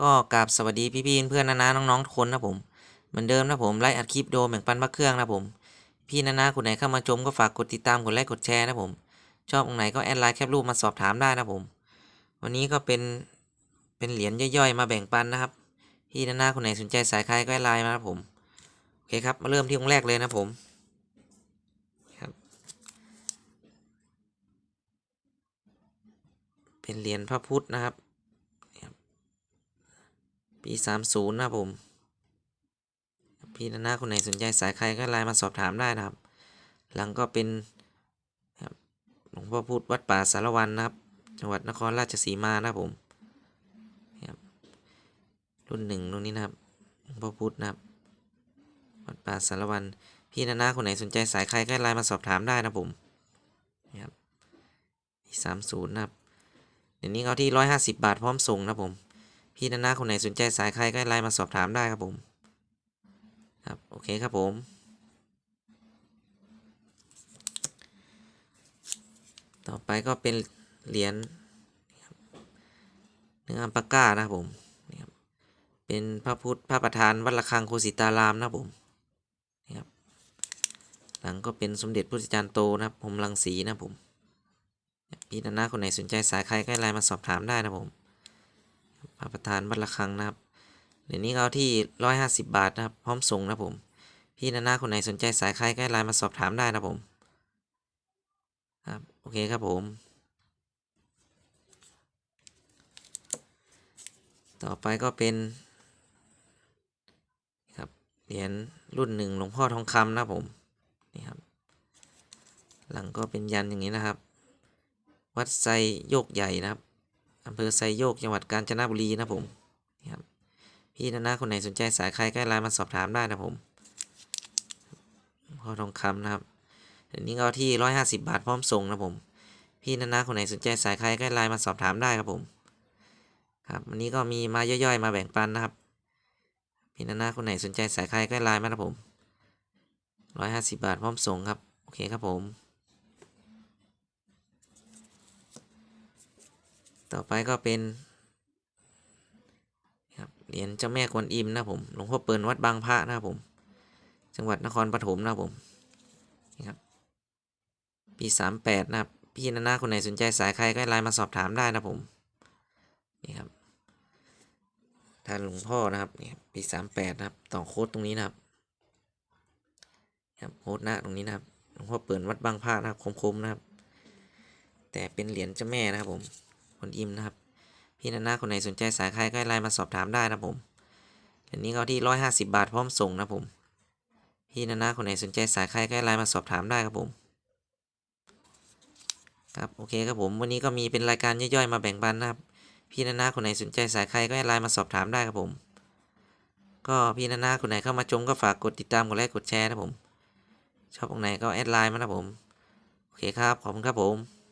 ก็กราบสวัสดีพี่ๆเพื่อนๆนานาน้องๆทุกคนนะผมเหมือนเดิมนะผมไลฟ์อัดคลิปโดมแบ่งปันพระเครื่องนะผมพี่นานาคนไหนเข้ามาชมก็ฝากกดติดตามกดไลค์กดแชร์นะผมชอบตรงไหนก็แอดไลน์แคปรูปมาสอบถามได้นะผม วันนี้ก็เป็นเป็นเหรียญย่อยๆ มาแบ่งปันนะครับ พี่นานาคนไหนสนใจสายใครก็แอดไลน์มานะผมโอเคครับมาเริ่มที่องค์แรกเลยนะผมครับ เป็นเหรียญพระพุทธนะครับ ปีสามศูนย์นะผม พี่นานาคนไหนสนใจสายใครก็ไลน์มาสอบถามได้นะครับ หลังก็เป็นหลวงพ่อพุธวัดป่าสารวันนะครับ จังหวัดนครราชสีมานะผมรุ่นหนึ่งรุ่นนี้นะครับหลวงพ่อพุธนะครับ วัดป่าสารวัน พี่นานาคนไหนสนใจสายใครก็ไลน์มาสอบถามได้นะผมครับสามศูนย์นะครับเดี๋ยวนี้เขาที่ร้อยห้าสิบบาทพร้อมส่งนะผม พี่นานาคนไหนสนใจสายใครก็ไลน์มาสอบถามได้ครับผมครับโอเคครับผมต่อไปก็เป็นเหรียญเนื้ออัมปาก้านะครับผมนี่ครับเป็นพระพุทธพระประธานวัดระฆังโคสิตารามนะครับผมนี่ครับหลังก็เป็นสมเด็จพระจารย์โตนะครับผมลังสีนะครับผมพี่นานาคนไหนสนใจสายใครก็ไลน์มาสอบถามได้นะครับผม พระประธานวัดระฆังนะครับเดี๋ยวนี้เขาที่ร้อยห้าสิบบาทนะครับ พร้อมส่งนะผม พี่นานาคนไหนสนใจสายใครก็ไลน์มาสอบถามได้นะผมครับโอเคครับผม ต่อไปก็เป็นครับเหรียญรุ่นหนึ่งหลวงพ่อทองคำนะผมนี่ครับ หลังก็เป็นยันอย่างนี้นะครับ วัดไซโยกใหญ่นะครับ อำเภอไซโยกจังหวัดกาญจนบุรีนะผมครับพี่นานาคนไหนสนใจสายใครก็ไลน์มาสอบถามได้นะผมพ่อทองคำนะครับเดี๋ยวนี้ก็ที่ร้อยห้าสิบาทพร้อมส่งนะผม พี่นานาคนไหนสนใจสายใครก็ไลน์มาสอบถามได้ครับผม ครับวันนี้ก็มีมาย่อยๆ มาแบ่งปันนะครับ พี่นานาคนไหนสนใจสายใครก็ไลน์มานะครับผมร้อยห้าสิบาทพร้อมส่งครับ โอเคครับผม ต่อไปก็เป็นครับเหรียญเจ้าแม่กวนอิมนะผมหลวงพ่อเปิลวัดบางพระนะผม จังหวัดนครปฐมนะผมนี่ครับปีสามแปดนะครับ พี่นานาคนไหนสนใจสายใครก็ไลน์มาสอบถามได้นะผมนี่ครับท่านหลวงพ่อนะครับนี่ครับปีสามแปดนะครับต่อโค้ดตรงนี้นะครับครับโค้ดหน้าตรงนี้นะครับหลวงพ่อเปิลวัดบางพระนะครับคมๆนะครับ แต่เป็นเหรียญเจ้าแม่นะครับผม คนอิมนะครับ พี่นานาคนไหนสนใจสายใครก็ไลน์มาสอบถามได้นะผม อันนี้เขาที่ร้อยห้าสิบบาทพร้อมส่งนะผม พี่นานาคนไหนสนใจสายใครก็ไลน์มาสอบถามได้ครับผมครับโอเคครับผมวันนี้ก็มีเป็นรายการย่อยๆมาแบ่งปันนะครับ พี่นานาคนไหนสนใจสายใครก็ไลน์มาสอบถามได้ครับผม ก็พี่นานาคนไหนเข้ามาชมก็ฝากกดติดตามกดไลค์กดแชร์นะผม ชอบตรงไหนก็แอดไลน์มานะครับผม โอเคครับ ขอบคุณครับผม